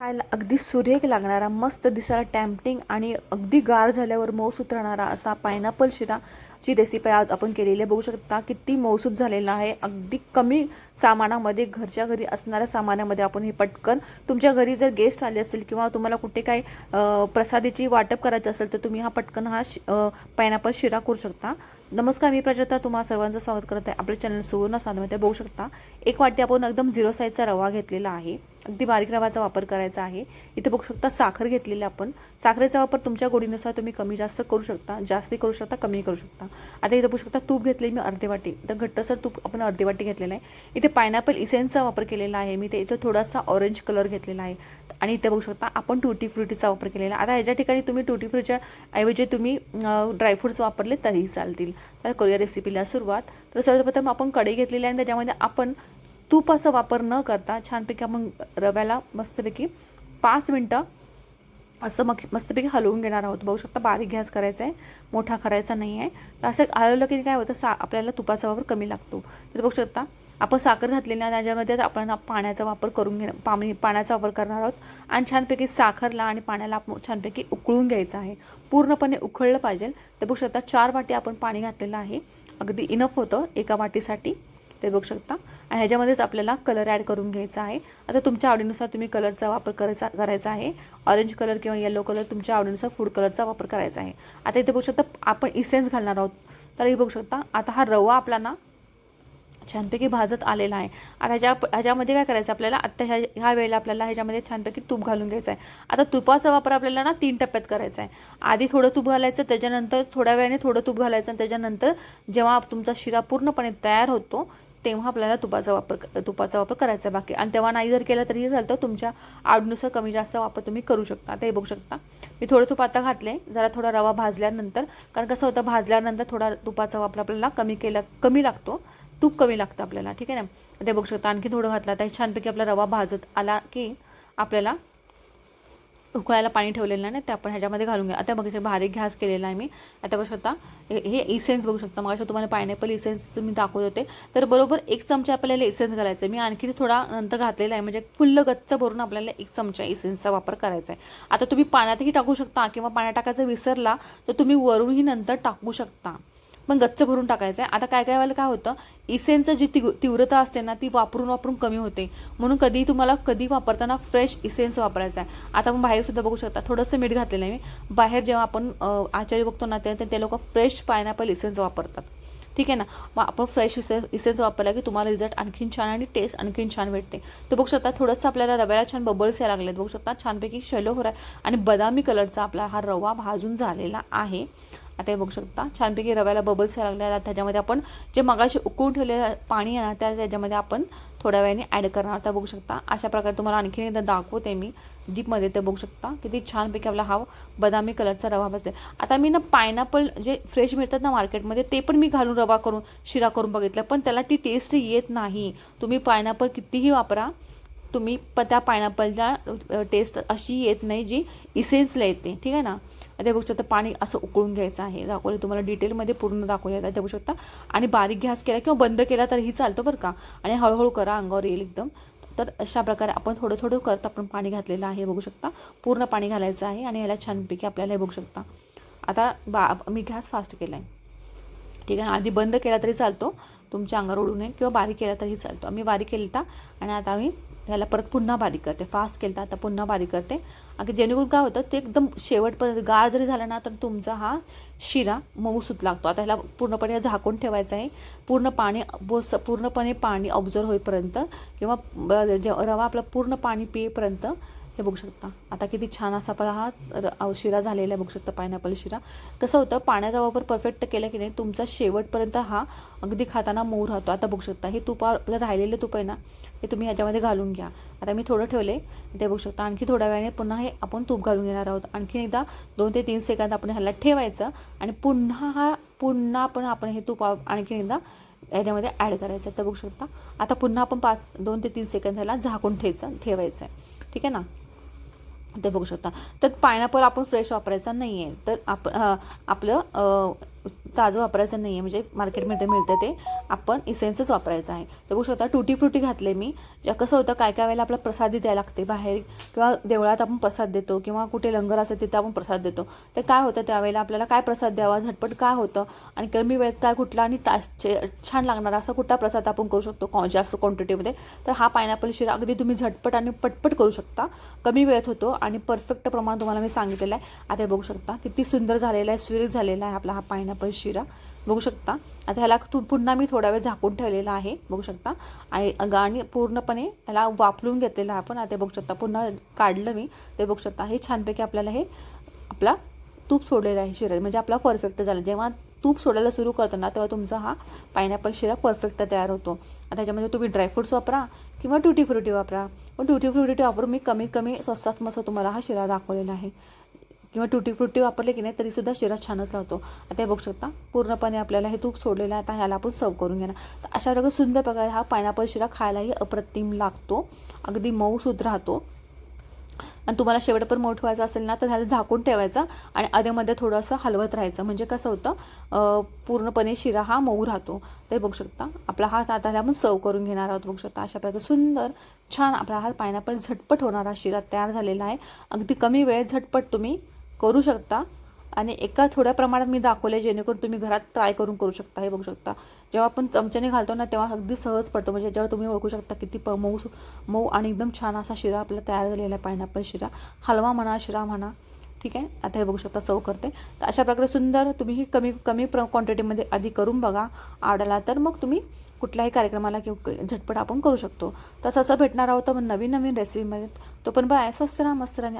खायला अगदी सुरेख लागणारा मस्त दिसायला टॅम्पटिंग आणि अगदी गार झाल्यावर मऊसूत राहणारा असा पायनॅपल शिरा जी रेसिपी आज आपण केलेली आहे. बघू शकता किती मऊसूत झालेला आहे. अगदी कमी सामानामध्ये घरच्या घरी असणाऱ्या सामानामध्ये आपण हे पटकन तुमच्या घरी जर गेस्ट आले असेल किंवा तुम्हाला कुठे काही प्रसादीची वाटप करायचं असेल तर तुम्ही हा पटकन हा पायनॅपल शिरा करू शकता. नमस्कार मी प्रजता. तुम्हा सर्वांचं स्वागत करत आहे आपल्या चॅनल सुवर्ण साधमध्ये बघू शकता एक वाटी आपण एकदम झिरो साईजचा रवा घेतलेला आहे. अगदी बारीक रवाचा वापर करायचा आहे. इथे बघू शकता साखर घेतलेली आपण. साखरेचा वापर तुमच्या गोडीनुसार तुम्ही कमी जास्त करू शकता. जास्ती करू शकता कमी करू शकता. आता इथे बघू शकता तूप घेतले मी अर्धे वाटी. तर घट्टसर तूप आपण अर्धे वाटी घेतलेलं आहे. इथे पायनॅपल इसेन्सचा वापर केलेला आहे. मी ते इथे थोडासा ऑरेंज कलर घेतलेला आहे. आणि इथे बघू शकता आपण टुटी फ्रुटीचा वापर केलेला आहे. आता याच्या ठिकाणी तुम्ही टुटी फ्रुटीच्या ऐवजी तुम्ही ड्रायफ्रुट्स वापरले तरीही चालतील. तर करूया रेसिपीला सुरुवात. तर सर्वप्रथम आपण कढई घेतलेली आहे आणि त्याच्यामध्ये आपण तूप असा वापर न करता छानपैकी आपण रव्याला मस्तपैकी पाच मिनटं असं मग मस्तपैकी हलवून घेणार आहोत. बघू शकता बारीक गॅस करायचा आहे. मोठा करायचा नाही आहे तर असं हलवलं की काय होतं सा आपल्याला तुपाचा वापर कमी लागतो. तर बघू शकता आपण साखर घातलेली आहे त्याच्यामध्ये आपण पाण्याचा वापर करून घे पाणी पाण्याचा वापर करणार आहोत. आणि छानपैकी साखरला आणि पाण्याला आपण छानपैकी उकळून घ्यायचं आहे. पूर्णपणे उकळलं पाहिजे. तर बघू शकता चार वाटी आपण पाणी घातलेलं आहे. अगदी इनफ होतं एका वाटीसाठी. ते बघू शकता. आणि ह्याच्यामध्येच आपल्याला कलर ॲड करून घ्यायचा आहे. आता तुमच्या आवडीनुसार तुम्ही कलरचा वापर करायचा करायचा आहे. ऑरेंज कलर किंवा येलो कलर तुमच्या आवडीनुसार फूड कलरचा वापर करायचा आहे. आता इथे बघू शकता आपण इसेन्स घालणार आहोत. तर हे बघू शकता आता हा रवा आपला ना छानपैकी भाजत आलेला आहे. आता ह्याच्या ह्याच्यामध्ये काय करायचं आपल्याला? आत्ता ह्या ह्या वेळेला आपल्याला ह्याच्यामध्ये छानपैकी तूप घालून घ्यायचं आहे. आता तुपाचा वापर आपल्याला ना तीन टप्प्यात करायचा आहे. आधी थोडं तूप घालायचं त्याच्यानंतर थोड्या वेळाने थोडं तूप घालायचं आणि त्याच्यानंतर जेव्हा तुमचा शिरा पूर्णपणे तयार होतो तेव्हा आपल्याला तुपाचा वापर तुपाचा वापर करायचा आहे बाकी. आणि तेव्हा नाही जर केला तरीही चालतं तुमच्या आवडीनुसार कमी जास्त वापर तुम्ही करू शकता. आता हे बघू शकता. मी थोडं तूप आता घातले जरा थोडा रवा भाजल्यानंतर कारण कसं होतं भाजल्यानंतर थोडा तुपाचा वापर आपल्याला कमी केला कमी लागतो. तूप कमी लागतं आपल्याला ठीक आहे ना? ते बघू शकता आणखी थोडं घातलं आता छानपैकी आपला रवा भाजत आला की आपल्याला उकळायला पाणी ठेवलेलं नाही ते आपण ह्याच्यामध्ये घालून घ्या. आता बघा भारी घ्यास केलेला आहे मी. आता बघू शकता हे हे इसेन्स बघू शकता. मग तुम्हाला पायनॅपल इसेन्स मी दाखवत होते. तर बरोबर एक चमचा आपल्याला इसेन्स घालायचं आहे. मी आणखी थोडा नंतर घातलेला आहे म्हणजे फुल्ल गच्च भरून आपल्याला एक चमचा इसेन्सचा वापर करायचा आहे. आता तुम्ही पाण्यातही टाकू शकता किंवा पाण्यात टाकायचं विसरला तर तुम्ही वरूनही नंतर टाकू शकता. पण गच्च भरून टाकायचं आहे आता काय काय वेळेला काय होतं? इसेनचं जी ती तीव्रता असते ना ती वापरून वापरून कमी होते. म्हणून कधी तुम्हाला कधी वापरताना फ्रेश इसेन्स वापरायचा आहे आता आपण बाहेर सुद्धा बघू शकता थोडंसं मीठ घातलेलं आहे मी. बाहेर जेव्हा आपण आचारी आचार्य बघतो ना ते ते लोक फ्रेश पायनॅपल इसेन्स वापरतात. ठीक आहे ना? मग आपण फ्रेश इसेन्स इसेन्स वापरला की तुम्हाला रिझल्ट आणखीन छान आणि टेस्ट आणखीन छान भेटते. तर बघू शकता थोडंसं आपल्याला रव्याला छान बबल्स यायला लागलेत. बघू शकता छानपैकी शैलो हो आहे आणि बदामी कलरचा आपला हा रवा भाजून झालेला आहे. आता हे बघू शकता. छानपैकी रव्याला बबल्स यायला लागले त्याच्यामध्ये आपण जे मगाशी उकळून ठेवलेलं पाणी आहे ना त्या त्याच्यामध्ये आपण थोड्या वेळाने ॲड करणार त्या बघू शकता. अशा प्रकारे तुम्हाला आणखीन एकदा दाखवते मी डीपमध्ये ते बघू शकता. किती छानपैकी आपला हा बदामी कलरचा रवा बसते आता मी ना पायनॅपल जे फ्रेश मिळतात ना मार्केटमध्ये ते पण मी घालून रवा करून शिरा करून बघितलं. पण त्याला ती टेस्ट येत नाही. तुम्ही पायनॅपल कितीही वापरा तुम्ही प त्या पायनॅपलच्या टेस्ट अशी येत नाही जी इसेन्सला येते. ठीक आहे ना? ते बघू शकता पाणी असं उकळून घ्यायचं आहे. दाखवलं तुम्हाला डिटेलमध्ये पूर्ण दाखवलं जातं ते बघू शकता. आणि बारीक गॅस केला किंवा बंद केला तरीही चालतो बरं का? आणि हळूहळू करा अंगावर येईल एकदम. तर अशा प्रकारे आपण थोडं थोडं करत आपण पाणी घातलेलं आहे बघू शकता. पूर्ण पाणी घालायचं आहे आणि याला छानपैकी आपल्याला हे बघू शकता. आता बा मी गॅस फास्ट केला आहे ठीक आहे आधी बंद केला तरी चालतो. तुमच्या अंगावर उडू नये किंवा बारीक केला तरी चालतो. आम्ही बारीक केलं आणि आता आम्ही ह्याला परत पुन्हा बारीक करते. फास्ट केलं तर आता पुन्हा बारीक करते. अगदी जेणेकरून काय होतं ते एकदम शेवटपर्यंत गाळ जरी झाला ना तर तुमचा हा शिरा मऊसूत लागतो. आता ह्याला पूर्णपणे झाकून ठेवायचं आहे. पूर्ण पाणी बोस पूर्णपणे पाणी ऑब्झर्व होईपर्यंत किंवा रवा आपला पूर्ण पाणी पियेपर्यंत हे बघू शकता. आता किती छान असा पहा हा र- शिरा झालेला आहे बघू शकता पायनॅपल शिरा. कसं होतं पाण्याचा वापर परफेक्ट केला की नाही तुमचा शेवटपर्यंत हा अगदी खाताना मऊ राहतो. आता बघू शकता हे तूप आपलं राहिलेलं तूप आहे ना हे तुम्ही याच्यामध्ये घालून घ्या. आता मी थोडं ठेवले ते बघू शकता. आणखी थोड्या वेळाने पुन्हा हे आपण तूप घालून घेणार आहोत. आणखी एकदा दोन ते तीन सेकंद आपण ह्याला ठेवायचं आणि पुन्हा हा पुन्हा पण आपण हे तूप आणखी एकदा याच्यामध्ये ॲड करायचं आहे. तर बघू शकता. आता पुन्हा आपण पाच दोन ते तीन सेकंद ह्याला झाकून ठेवायचं ठेवायचं आहे. ठीक आहे ना? ते बघू शकता. तर पायनॅपल आपण फ्रेश वापरायचा नाही आहे तर आप आपलं ताजं वापरायचं नाही आहे म्हणजे मार्केटमध्ये मिळतं ते. आपण इसेन्सच वापरायचं आहे. तर बघू शकता टुटी फ्रुटी घातले मी ज्या कसं होतं काय काय वेळेला आपल्याला प्रसादी द्यायला लागते बाहेर किंवा देवळात आपण प्रसाद देतो किंवा कुठे लंगर असेल तिथे आपण प्रसाद देतो. तर काय होतं त्यावेळेला आपल्याला काय प्रसाद द्यावा झटपट काय होतं आणि कमी वेळेत काय कुठला आणि टा- चे- छान लागणारा असा कुठला प्रसाद आपण करू शकतो कॉ जास्त क्वांटिटीमध्ये तर हा पायनॅपल शिरा अगदी तुम्ही झटपट आणि पटपट करू शकता. कमी वेळेत होतो आणि परफेक्ट प्रमाण तुम्हाला मी सांगितलेलं आहे. आता हे बघू शकता किती सुंदर झालेला आहे स्वीर झालेला आहे आपला हा पायनॅपल शिरा. बघू शकता. आता ह्याला तू पुन्हा मी थोडा वेळ झाकून ठेवलेला आहे. बघू शकता. आणि गाणी पूर्णपणे ह्याला वापरून घेतलेलं आहे आपण. आता बघू शकता. पुन्हा काढलं मी. ते बघू शकता. हे छानपैकी आपल्याला हे आपला तूप सोडलेला आहे शिरा. म्हणजे आपला परफेक्ट झाला. जेव्हा तूप सोडायला सुरू करतो ना तेव्हा तुमचा हा पायनॅपल शिरा परफेक्ट तयार होतो. आता त्याच्यामध्ये तुम्ही ड्रायफ्रुट्स वापरा किंवा ट्युटी फ्रुटी वापरा. पण ट्युटी फ्रुटी वापरून मी कमीत कमी स्वस्तात मस्त तुम्हाला हा शिरा दाखवलेला आहे. किंवा टुटी फ्रुटी वापरले की नाही तरीसुद्धा शिरा छानच लावतो. आता हे बघू शकता पूर्णपणे आपल्याला हे तूप सोडलेलं आहे आता ह्याला आपण सर्व करून घेणार. तर अशा प्रकारे सुंदर प्रकारे हा पायनॅपल शिरा खायलाही अप्रतिम लागतो. अगदी मऊसूद राहतो. आणि तुम्हाला शेवटपर्यंत मोठ व्हायचं असेल ना तर ह्याला झाकून ठेवायचं आणि अधेमध्ये थोडंसं हलवत राहायचं. म्हणजे कसं होतं पूर्णपणे शिरा हा मऊ राहतो. ते बघू शकता आपला हात आता आपण सर्व करून घेणार आहोत बघू शकता. अशा प्रकारे सुंदर छान आपला हा पायनॅपल झटपट होणारा शिरा तयार झालेला आहे. अगदी कमी वेळेत झटपट तुम्ही करू शकता. आणि एका थोड्या प्रमाणात मी दाखवले जेणेकरून तुम्ही घरात ट्राय करून करू शकता हे बघू शकता. जेव्हा आपण चमच्याने घालतो ना तेव्हा अगदी सहज पडतो. म्हणजे जेव्हा तुम्ही ओळखू शकता किती प मऊ मऊ आणि एकदम छान असा शिरा आपला तयार झालेला आहे पायनॅपल शिरा. हलवा म्हणा शिरा म्हणा. ठीक आहे? आता हे बघू शकता सव करते. तर अशा प्रकारे सुंदर तुम्ही कमी कमी प्र क्वांटिटीमध्ये आधी करून बघा. आवडला तर मग तुम्ही कुठल्याही कार्यक्रमाला किंवा झटपट आपण करू शकतो. तसं असं भेटणार आहोत मग नवीन नवीन रेसिपीमध्ये तो पण बाय स्वस्त राहा मस्त राहणे